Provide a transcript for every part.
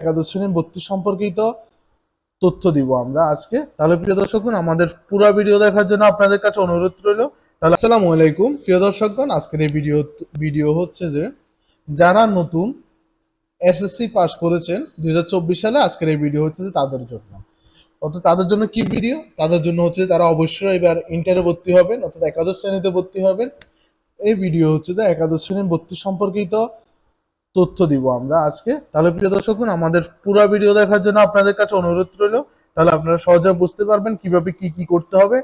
একাদশ শ্রেণির ভর্তি সম্পর্কিত তথ্য দিব আমরা আজকে। তাহলে প্রিয় দর্শকগণ, আমাদের পুরো ভিডিও দেখার জন্য আপনাদের কাছে অনুরোধ রইল। তাহলে আসসালামু আলাইকুম। প্রিয় দর্শকগণ, আজকের এই ভিডিও ভিডিও হচ্ছে যে, যারা নতুন এসএসসি পাস করেছেন দুই হাজার চব্বিশ সালে, আজকের এই ভিডিও হচ্ছে যে তাদের জন্য। অর্থাৎ তাদের জন্য কি ভিডিও? তাদের জন্য হচ্ছে তারা অবশ্যই এবার ইন্টারে ভর্তি হবেন, অর্থাৎ একাদশ শ্রেণীতে ভর্তি হবেন। এই ভিডিও হচ্ছে যে একাদশ শ্রেণির ভর্তি সম্পর্কিত তথ্য দিব আমরা আজকে। তাহলে প্রিয় দর্শকগণ আমাদের পুরো ভিডিও দেখার জন্য আপনাদের কাছে অনুরোধ রইল। তাহলে আপনারা সহজে বুঝতে পারবেন কীভাবে কি কি করতে হবে।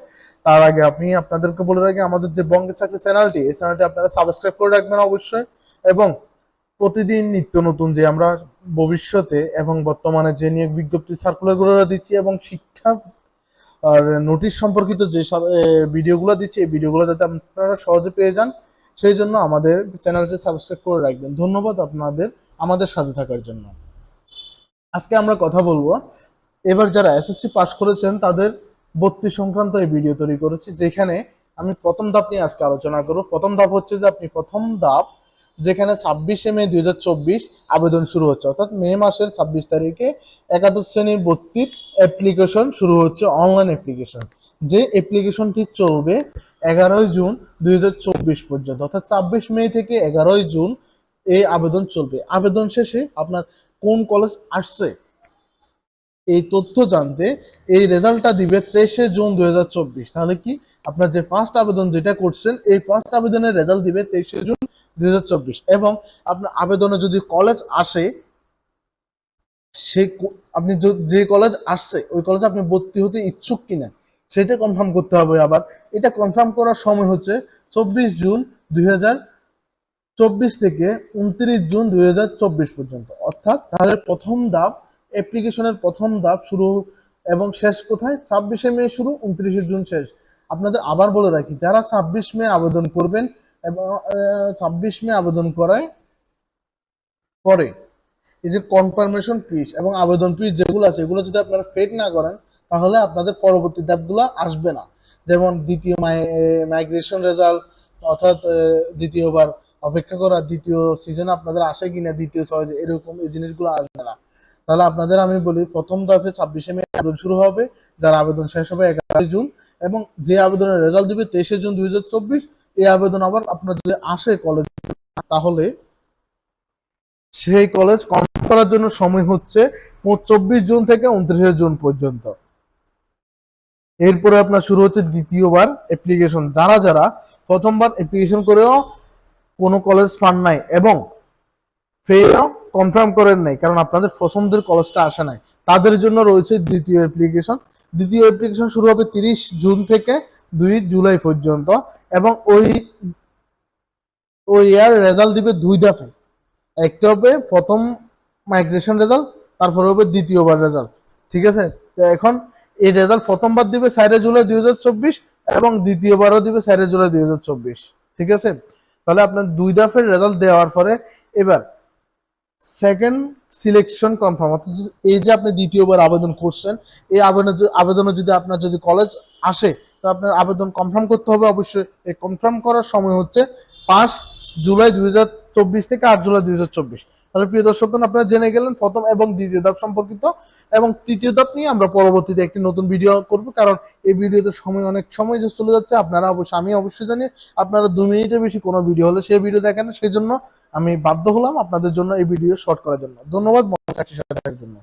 তার আগে আপনি, আপনাদেরকে বলে রাখি, আমাদের যে বঙ্গের চাকরি চ্যানেলটি, এই চ্যানেলটি আপনারা সাবস্ক্রাইব করে রাখবেন অবশ্যই। এবং প্রতিদিন নিত্য নতুন যে আমরা ভবিষ্যতে এবং বর্তমানে যে নিয়োগ বিজ্ঞপ্তি সার্কুলারগুলো দিচ্ছি এবং শিক্ষা আর নোটিশ সম্পর্কিত যে ভিডিওগুলো দিচ্ছি, এই ভিডিওগুলো যাতে আপনারা সহজে পেয়ে যান। সেই জন্য আমাদের চ্যানেলটি সাবস্ক্রাইব করে রাখবেন। ধন্যবাদ আপনাদের আমাদের সাথে থাকার জন্য। আজকে আমরা কথা বলব, এবার যারা এসএসসি পাস করেছেন তাদের ভর্তি সংক্রান্ত এই ভিডিও তৈরি করেছি, যেখানে আমি প্রথম ধাপ নিয়ে আজকে আলোচনা করব। প্রথম ধাপ হচ্ছে যে আপনি প্রথম ধাপ, যেখানে ছাব্বিশে মে দুই হাজার চব্বিশ আবেদন শুরু হচ্ছে। অর্থাৎ মে মাসের ছাব্বিশ তারিখে একাদশ শ্রেণির ভর্তির অ্যাপ্লিকেশন শুরু হচ্ছে অনলাইন অ্যাপ্লিকেশন যে অ্যাপ্লিকেশনটি চলবে এগারোই জুন দুই হাজার চব্বিশ পর্যন্ত, অর্থাৎ ছাব্বিশ মে থেকে এগারোই জুন এই আবেদন চলবে। আবেদন শেষে আপনার কোন কলেজ আসছে এই তথ্য জানতে এই রেজাল্টটা দিবে তেইশে জুন দুই হাজার চব্বিশ। তাহলে কি আপনার যে ফার্স্ট আবেদন যেটা করছেন, এই ফার্স্ট আবেদনের রেজাল্ট দিবে তেইশে জুন দুই হাজার চব্বিশ। এবং আপনার আবেদনে যদি কলেজ আসে, সে আপনি যে কলেজ আসছে, ওই কলেজে আপনি ভর্তি হতে ইচ্ছুক কিনা সেটা কনফার্ম করতে হবে আবার। এটা কনফার্ম করার সময় হচ্ছে চব্বিশ জুন দুই চব্বিশ থেকে উনত্রিশ জুন দুই হাজার চব্বিশ পর্যন্ত। অর্থাৎ তাহলে প্রথম ধাপ অ্যাপ্লিকেশনের প্রথম ধাপ শুরু এবং শেষ কোথায়? ছাব্বিশে মে শুরু, উনত্রিশে জুন শেষ। আপনাদের আবার বলে রাখি, যারা ছাব্বিশ মে আবেদন করবেন এবং ছাব্বিশ মে আবেদন করায় পরে, এই যে কনফার্মেশন ফিস এবং আবেদন ফিস যেগুলো আছে, এগুলো যদি আপনারা পেড না করেন তাহলে আপনাদের পরবর্তী ধাপগুলো আসবে না। যেমন দ্বিতীয় মাইগ্রেশন রেজাল্ট অর্থাৎ দ্বিতীয়বার অপেক্ষা করা, দ্বিতীয় সিজন আপনাদের আসে কিনা, দ্বিতীয় সহজে, এরকম এই জিনিসগুলো আসবে না। তাহলে আপনাদের আমি বলি, প্রথম ধাপে ছাব্বিশে মে আবেদন শুরু হবে, যার আবেদন শেষ হবে এগারোই জুন, এবং যে আবেদনের রেজাল্ট দিবে তেইশে জুন দুই হাজার চব্বিশ, এই আবেদন আবার আপনার যদি আসে কলেজ তাহলে সেই কলেজ কনফার্ম করার জন্য সময় হচ্ছে চব্বিশ জুন থেকে উনত্রিশে জুন পর্যন্ত। এরপরে আপনার শুরু হচ্ছে দ্বিতীয়বার অ্যাপ্লিকেশন যারা যারা প্রথমবার অ্যাপ্লিকেশন করেও কোনো কলেজ পান নাই এবং ফেও কনফার্ম করেন নাই, কারণ আপনাদের পছন্দের কলেজটা আসে নাই, তাদের জন্য রয়েছে দ্বিতীয় অ্যাপ্লিকেশন দ্বিতীয় অ্যাপ্লিকেশন শুরু হবে তিরিশ জুন থেকে দুই জুলাই পর্যন্ত এবং ওই ওই ইয়ার রেজাল্ট দিবে দুই দফে একটা হবে প্রথম মাইগ্রেশন রেজাল্ট তারপরে হবে দ্বিতীয়বার রেজাল্ট ঠিক আছে? তো এখন এই রেজাল্ট প্রথমবার দিবে সাইরে জুলাই দুই এবং দ্বিতীয়বারও দিবে সাইরে জুলাই দুই ঠিক আছে? তাহলে আপনার দুই দফের রেজাল্ট দেওয়ার পরে এবার সেকেন্ড সিলেকশন কনফার্ম অর্থাৎ এই যে আপনি দ্বিতীয়বার আবেদন করছেন, এই আবেদন আবেদনে যদি আপনার যদি কলেজ আসে, তো আপনার আবেদন কনফার্ম করতে হবে। অবশ্যই এই কনফার্ম করার সময় হচ্ছে পাঁচ জুলাই দুই হাজার চব্বিশ থেকে আট জুলাই দুই হাজার চব্বিশ। তাহলে প্রিয় দর্শকগণ আপনারা জেনে গেলেন প্রথম এবং দ্বিতীয় ধাপ সম্পর্কিত এবং তৃতীয় ধাপ নিয়ে আমরা পরবর্তীতে একটি নতুন ভিডিও করব। কারণ এই ভিডিওতে সময়, অনেক সময় যে চলে যাচ্ছে, আপনারা অবশ্যই আমি অবশ্যই জানি আপনারা দু মিনিটের বেশি কোনো ভিডিও হলে সেই ভিডিও দেখেন সেই জন্য আমি বাধ্য হলাম আপনাদের জন্য এই ভিডিও শর্ট করার জন্য। ধন্যবাদ সাথে জন্য।